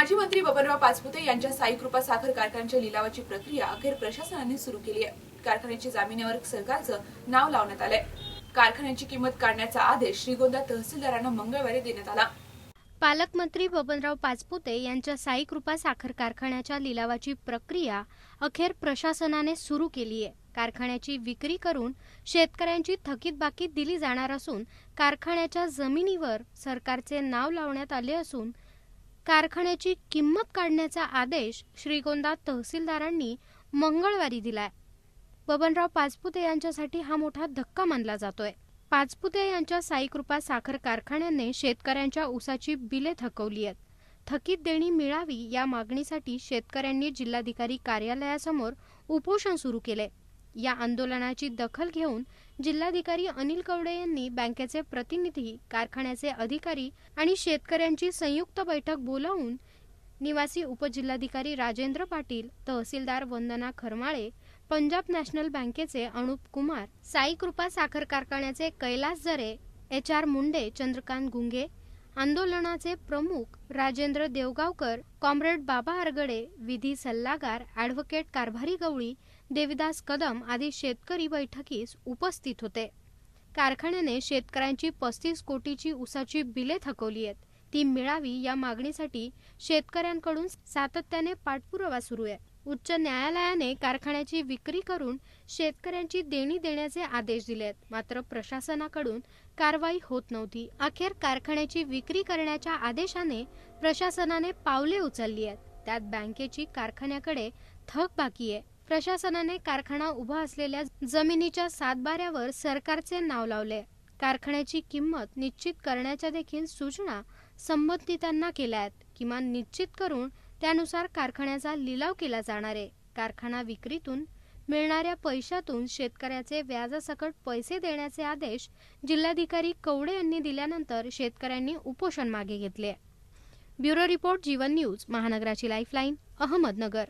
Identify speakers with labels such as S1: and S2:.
S1: माजी मंत्री बबनराव पाचपुते यांच्या साई कृपा साखर कारखान्याच्या लिलावाची प्रक्रिया अखेर प्रशासनाने सुरू केली आहे. कारखान्याची जामिनावर सरकारचं नाव लावण्यात आलंय. कारखान्याची किंमत काढण्याचा आदेश श्रीगोंदा तहसीलदारांना मंगळवारी देण्यात आला.
S2: पालकमंत्री बबनराव पाचपुते यांच्या साई कृपा साखर कारखान्याच्या लिलावाची प्रक्रिया अखेर प्रशासनाने सुरू केली आहे. कारखान्याची विक्री करून शेतकऱ्यांची थकीत बाकी दिली जाणार असून कारखान्याच्या जमिनीवर सरकारचे नाव लावण्यात आले असून कारखान्याची किंमत काढण्याचा आदेश श्रीगोंदा तहसीलदारांनी मंगळवारी दिलाय. बबनराव पाचपुते यांच्यासाठी हा मोठा धक्का मानला जातोय. पाचपुते यांच्या साईकृपा साखर कारखान्याने शेतकऱ्यांच्या ऊसाची बिले थकवली आहेत. थकीत देणी मिळावी या मागणीसाठी शेतकऱ्यांनी जिल्हाधिकारी कार्यालयासमोर उपोषण सुरू केले या आंदोलनाची दखल घेऊन जिल्हाधिकारी अनिल कवडे यांनी बँकेचे प्रतिनिधी कारखान्याचे अधिकारी आणि शेतकऱ्यांची संयुक्त बैठक बोलावून निवासी उपजिल्हाधिकारी राजेंद्र पाटील तहसीलदार वंदना खरमाळे पंजाब नॅशनल बँकेचे अनुप कुमार साई कृपा साखर कारखान्याचे कैलास जरे एच आर मुंडे चंद्रकांत गुंगे आंदोलनाचे प्रमुख राजेंद्र देवगावकर कॉम्रेड बाबा आरगडे विधी सल्लागार ॲडव्होकेट कारभारी गवळी देविदास कदम आदी शेतकरी बैठकीस उपस्थित होते. कारखान्याने शेतकऱ्यांची पस्तीस कोटीची उसाची बिले थकवली आहेत. ती मिळावी या मागणीसाठी शेतकऱ्यांकडून सातत्याने पाठपुरावा सुरू आहे. उच्च न्यायालयाने कारखान्याची विक्री करून शेतकऱ्यांची देणी देण्याचे आदेश दिलेत. मात्र प्रशासनाकडून कारवाई होत नव्हती. अखेर कारखान्याची विक्री करण्याच्या आदेशाने प्रशासनाने पावले उचलली आहेत. त्यात बँकेची कारखान्याकडे थक बाकी आहे. प्रशासनाने कारखाना उभा असलेल्या जमिनीच्या सातबाऱ्यावर सरकारचे नाव लावले. कारखान्याची किंमत निश्चित करण्याच्या देखील सूचना संबंधितांना केल्या आहेत. किमान निश्चित करून त्यानुसार कारखान्याचा लिलाव केला जाणार आहे. कारखाना विक्रीतून मिळणाऱ्या पैशातून शेतकऱ्याचे व्याजासकट पैसे देण्याचे आदेश जिल्हाधिकारी कवडे यांनी दिल्यानंतर शेतकऱ्यांनी उपोषण मागे घेतले ब्युरो रिपोर्ट जीवन न्यूज महानगराची लाईफलाईन अहमदनगर.